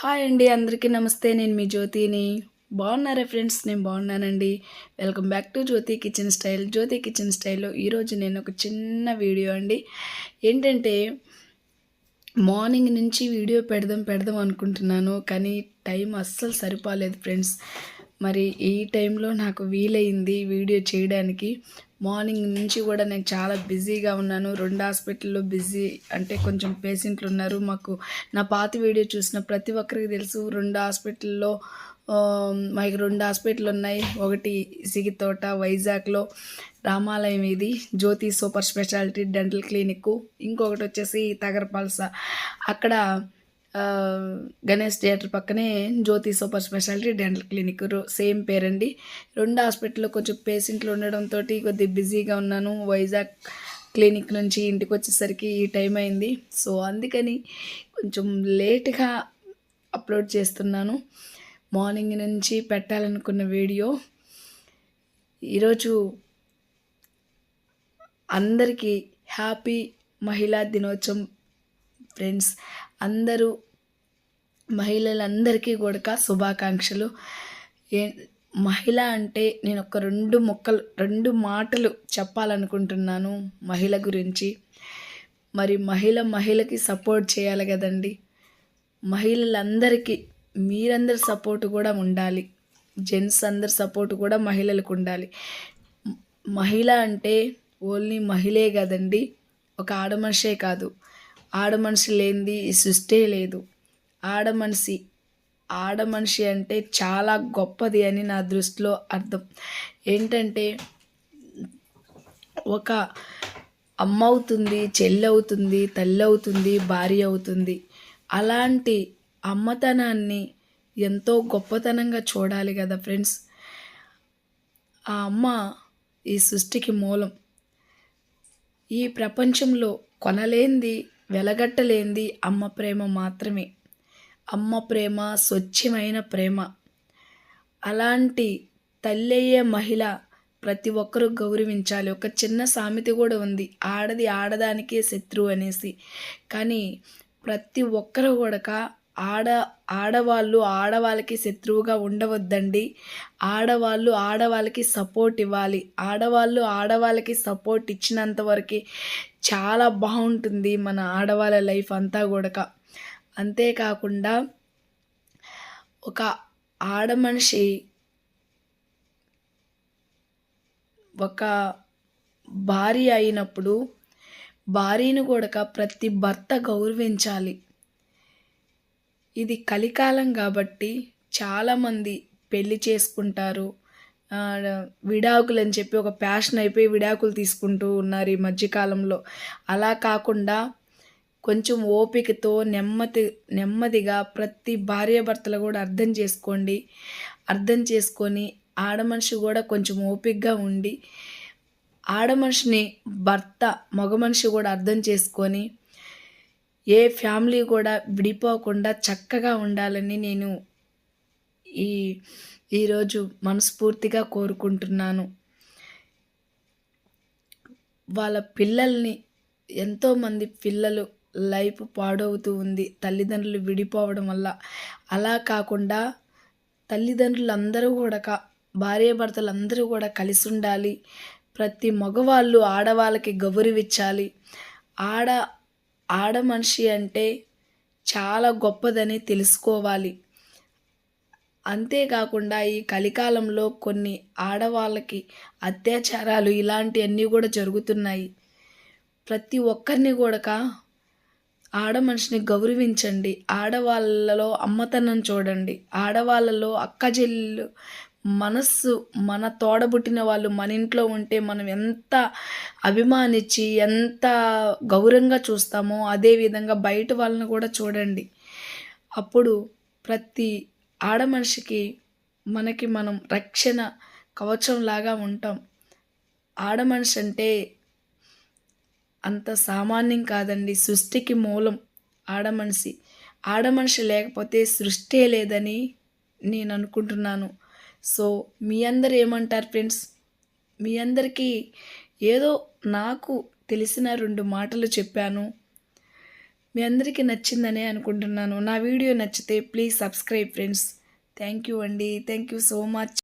Hi అండి అందరికీ నమస్తే. నేను మీ జ్యోతిని. బాగున్నారా ఫ్రెండ్స్? నేను బాగున్నానండి. Welcome back to Jyothi kitchen style. Jyothi kitchen స్టైల్లో ఈరోజు నేను ఒక చిన్న వీడియో అండి. ఏంటంటే మార్నింగ్ నుంచి వీడియో పెడదాం పెడదాం అనుకుంటున్నాను కానీ టైం అస్సలు సరిపోలేదు ఫ్రెండ్స్. మరి ఈ టైంలో నాకు వీలైంది వీడియో చేయడానికి. మార్నింగ్ నుంచి కూడా నేను చాలా బిజీగా ఉన్నాను. రెండు హాస్పిటల్లో బిజీ అంటే కొంచెం పేషెంట్లు ఉన్నారు. మాకు నా పాత వీడియో చూసిన ప్రతి ఒక్కరికి తెలుసు. రెండు హాస్పిటల్లో మాకు రెండు హాస్పిటల్ ఉన్నాయి. ఒకటి సిగితోట వైజాగ్లో రామాలయం ఇది Jyothi super speciality dental clinic ఇంకొకటి వచ్చేసి తగరపల్స. అక్కడ గణేష్ థియేటర్ పక్కనే Jyothi super speciality dental clinic. Same పేరండి. రెండు హాస్పిటల్లో కొంచెం పేషెంట్లు ఉండడంతో కొద్దిగా బిజీగా ఉన్నాను. వైజాగ్ క్లినిక్ నుంచి ఇంటికి వచ్చేసరికి ఈ టైం అయింది. సో అందుకని కొంచెం లేట్గా అప్లోడ్ చేస్తున్నాను. మార్నింగ్ నుంచి పెట్టాలనుకున్న వీడియో. ఈరోజు అందరికీ హ్యాపీ మహిళా దినోత్సవం ఫ్రెండ్స్. అందరూ మహిళలందరికీ కూడా శుభాకాంక్షలు. ఏ మహిళ అంటే నేను ఒక రెండు మొక్కలు రెండు మాటలు చెప్పాలనుకుంటున్నాను మహిళ గురించి. మరి మహిళ మహిళకి సపోర్ట్ చేయాలి కదండి మహిళలందరికీ మీరందరి సపోర్ట్ కూడా ఉండాలి. జెంట్స్ అందరి సపోర్ట్ కూడా మహిళలకు ఉండాలి. మహిళ అంటే ఓన్లీ మహిళే కదండి ఒక ఆడమనిషే కాదు. ఆడమనిషి లేనిది ఈ సృష్టే లేదు. ఆడమనిషి ఆడమనిషి అంటే చాలా గొప్పది అని నా దృష్టిలో అర్థం. ఏంటంటే ఒక అమ్మ అవుతుంది చెల్లి అవుతుంది తల్లి అవుతుంది భార్య అవుతుంది అలాంటి అమ్మతనాన్ని ఎంతో గొప్పతనంగా చూడాలి కదా ఫ్రెండ్స్. ఆ అమ్మ ఈ సృష్టికి మూలం. ఈ ప్రపంచంలో కొనలేంది వెలగట్టలేంది అమ్మ ప్రేమ మాత్రమే. అమ్మ ప్రేమ స్వచ్ఛమైన ప్రేమ. అలాంటి తల్లయ్యే మహిళ ప్రతి ఒక్కరూ గౌరవించాలి. ఒక చిన్న సామెత కూడా ఉంది. ఆడది ఆడదానికే శత్రువు అనేసి. కానీ ప్రతి ఒక్కరు కూడా ఆడ ఆడవాళ్ళు ఆడవాళ్ళకి శత్రువుగా ఉండవద్దండి. ఆడవాళ్ళు ఆడవాళ్ళకి సపోర్ట్ ఇవ్వాలి. ఆడవాళ్ళు ఆడవాళ్ళకి సపోర్ట్ ఇచ్చినంత వరకు చాలా బాగుంటుంది మన ఆడవాళ్ళ లైఫ్ అంతా కూడా అంతేకాకుండా ఒక ఆడ మనిషి ఒక భార్య అయినప్పుడు భార్యను కూడా ప్రతి భర్త గౌరవించాలి. ఇది కలికాలం కాబట్టి చాలామంది పెళ్ళి చేసుకుంటారు. విడాకులు అని చెప్పి ఒక ప్యాషన్ అయిపోయి విడాకులు తీసుకుంటూ ఉన్నారు ఈ మధ్యకాలంలో. అలా కాకుండా కొంచెం ఓపికతో నెమ్మది నెమ్మదిగా ప్రతి భార్యాభర్తలు కూడా అర్థం చేసుకోండి. అర్థం చేసుకొని ఆడ మనిషి కూడా కొంచెం ఓపికగా ఉండి ఆడ మనిషిని భర్త మగ మనిషి కూడా అర్థం చేసుకొని ఏ ఫ్యామిలీ కూడా విడిపోకుండా చక్కగా ఉండాలని నేను ఈ ఈరోజు మనస్ఫూర్తిగా కోరుకుంటున్నాను. వాళ్ళ పిల్లల్ని ఎంతోమంది పిల్లలు లైఫ్ పాడవుతూ ఉంది. తల్లిదండ్రులు విడిపోవడం వల్ల. అలా కాకుండా తల్లిదండ్రులు అందరూ కూడా భార్యాభర్తలు అందరూ కూడా కలిసి ఉండాలి ప్రతి మగవాళ్ళు ఆడవాళ్ళకి గౌరవించాలి. ఆడ ఆడ మనిషి అంటే చాలా గొప్పదని తెలుసుకోవాలి. అంతేకాకుండా ఈ కలికాలంలో కొన్ని ఆడవాళ్ళకి అత్యాచారాలు ఇలాంటివన్నీ కూడా జరుగుతున్నాయి. ప్రతి ఒక్కరిని కూడా ఆడ మనిషిని గౌరవించండి. ఆడవాళ్ళలో అమ్మతనం చూడండి. ఆడవాళ్ళలో అక్క చెల్లెలు మనస్సు మన తోడబుట్టిన వాళ్ళు మన ఇంట్లో ఉంటే మనం ఎంత అభిమానించి ఎంత గౌరవంగా చూస్తామో అదేవిధంగా బయట వాళ్ళని కూడా చూడండి. అప్పుడు ప్రతి ఆడ మనిషికి మనకి మనం రక్షణ కవచంలాగా ఉంటాం. ఆడ మనిషి అంటే అంత సామాన్యం కాదండి. సృష్టికి మూలం ఆడమనిషి ఆడమనిషి ఆడ మనిషి లేకపోతే సృష్టే లేదని నేను అనుకుంటున్నాను. సో మీ అందరు ఏమంటారు ఫ్రెండ్స్? మీ అందరికీ ఏదో నాకు తెలిసిన రెండు మాటలు చెప్పాను. మీ అందరికీ నచ్చిందనే అనుకుంటున్నాను. నా వీడియో నచ్చితే please subscribe friends. Thank you అండి. Thank you so much.